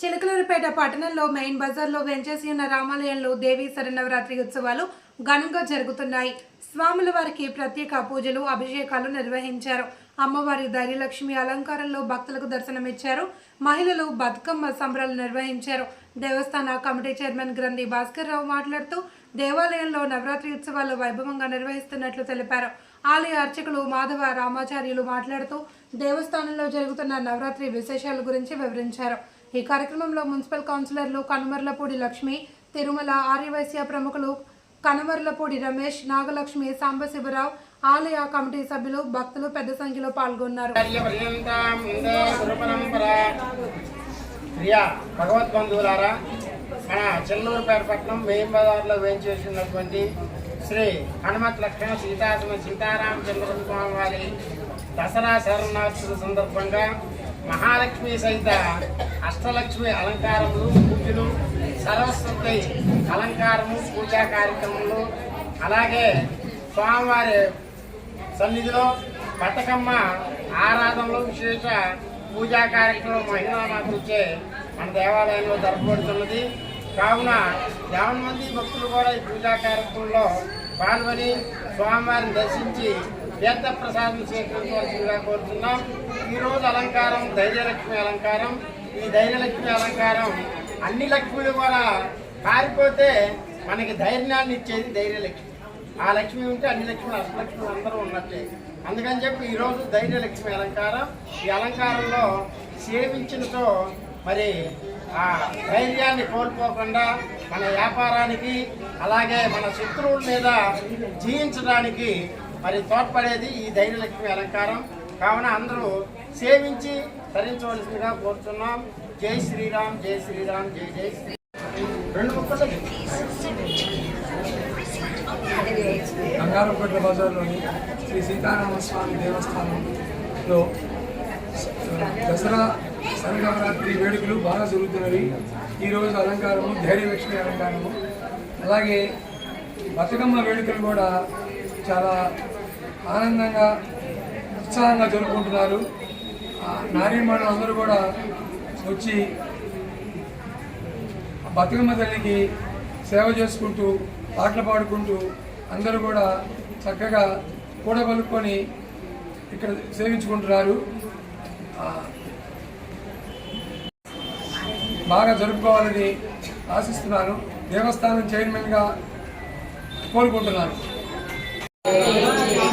చిలకలూరుపేట పట్టణంలో మెయిన్ బజార్లో వెంచేసి ఉన్న రామాలయంలో దేవీ శరణవరాత్రి ఉత్సవాలు ఘనంగా జరుగుతున్నాయి. స్వాముల వారికి ప్రత్యేక పూజలు అభిషేకాలు నిర్వహించారు. అమ్మవారి ధైర్యలక్ష్మి అలంకారంలో భక్తులకు దర్శనమిచ్చారు. మహిళలు బతుకమ్మ సంబరాలు నిర్వహించారు. దేవస్థాన కమిటీ చైర్మన్ గ్రంథి భాస్కర్ రావు మాట్లాడుతూ దేవాలయంలో నవరాత్రి ఉత్సవాలు వైభవంగా నిర్వహిస్తున్నట్లు తెలిపారు. ఆలయ అర్చకులు మాధవ రామాచార్యులు మాట్లాడుతూ దేవస్థానంలో జరుగుతున్న నవరాత్రి విశేషాల గురించి వివరించారు. ఈ కార్యక్రమంలో మున్సిపల్ కౌన్సిలర్లు కనుమర్లపూడి లక్ష్మి తిరుమల ఆర్యవైశ్య ప్రముఖులు కనమర్లపూడి రమేష్ నాగలక్ష్మి సాంబశివరావు ఆలయ కమిటీ సభ్యులు భక్తులు పెద్ద సంఖ్యలో పాల్గొన్నారు. పర్యంతం ఉందే గురుపరంపర మన చెల్లూరుపేట పట్టణం మెయిన్ బజార్లో వేయించేసినటువంటి శ్రీ హనుమత్ లక్ష్మణ సీతాసమ సీతారామచంద్ర స్వామి వారి దసరా శరణార్థుల సందర్భంగా మహాలక్ష్మి సహిత అష్టలక్ష్మి అలంకారములు పూజలు సరస్వతి అలంకారము పూజా కార్యక్రమాలు అలాగే స్వామివారి సన్నిధిలో బతుకమ్మ ఆరాధనలో విశేష పూజా కార్యక్రమం మహిళా మాతృచే మన దేవాలయంలో జరపబడుతున్నది. కావున యావన్ మంది భక్తులు కూడా ఈ పూజా కార్యక్రమంలో పాల్గొని స్వామివారిని దర్శించి తీర్థ ప్రసాదం స్వీకరించవలసిందిగా కోరుతున్నాం. ఈరోజు అలంకారం ధైర్యలక్ష్మి అలంకారం. ఈ ధైర్యలక్ష్మి అలంకారం అన్ని లక్ష్మిలు కూడా పారిపోతే మనకి ధైర్యాన్ని ఇచ్చేది ధైర్యలక్ష్మి. ఆ లక్ష్మి ఉంటే అన్ని లక్ష్ములు అష్టలక్ష్ములు అందరూ ఉన్నట్టే అందుకని చెప్పి ఈరోజు ధైర్యలక్ష్మి అలంకారం. ఈ అలంకారంలో సేవించినతో మరి ఆ ధైర్యాన్ని కోల్పోకుండా మన వ్యాపారానికి అలాగే మన శత్రువుల మీద జీవించడానికి మరి తోడ్పడేది ఈ ధైర్యలక్ష్మి అలంకారం. కావున అందరూ సేవించి ధరించవలసిందిగా కోరుతున్నాం జై శ్రీరామ్ జై శ్రీరామ్ జై జై శ్రీ రెండు ముక్కలు. బంగారంపేట బజార్లోని శ్రీ సీతారామ స్వామి దేవస్థానంలో దసరా శరన్నవరాత్రి వేడుకలు బాగా జరుగుతున్నవి. ఈరోజు అలంకారము ధైర్యలక్ష్మి అలంకారము. అలాగే బతుకమ్మ వేడుకలు కూడా చాలా ఆనందంగా ఉత్సాహంగా జరుపుకుంటున్నారు. నారీమణులు అందరూ కూడా వచ్చి బతుకమ్మ తల్లికి సేవ చేసుకుంటూ పాటలు పాడుకుంటూ అందరూ కూడా చక్కగా కూడబలుక్కొని ఇక్కడ సేవించుకుంటున్నారు. బాగా జరుపుకోవాలని ఆశిస్తున్నాను. దేవస్థానం చైర్మన్గా కోరుకుంటున్నాను.